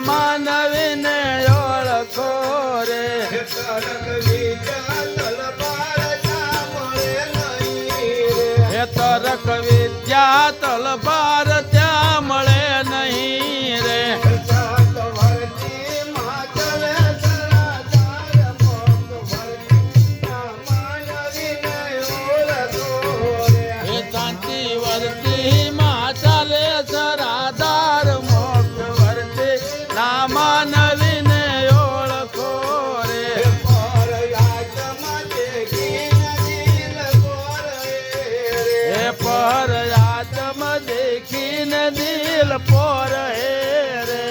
માનવીને ઓળખો રે. દિલ પર હે રે.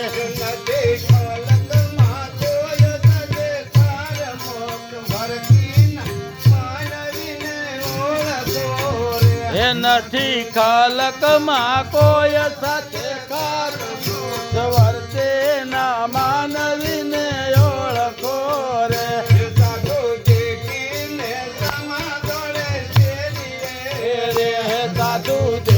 હે નથી ખાલકમાં કોઈ સાથે કાર વર્તે ના માનવી ને ઓળખો રે. સાધુ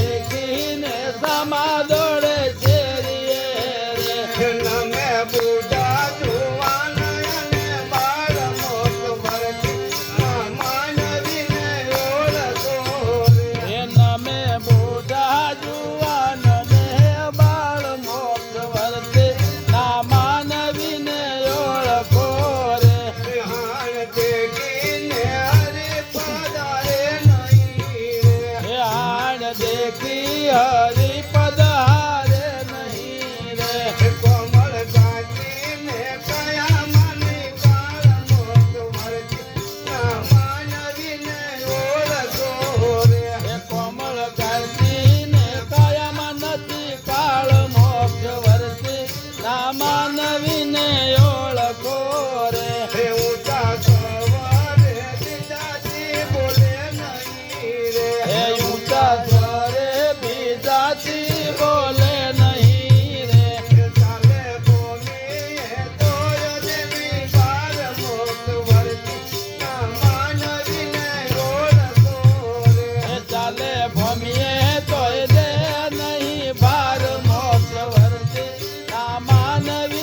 હરી પધારે નહીં રે ಕಾಲವೇ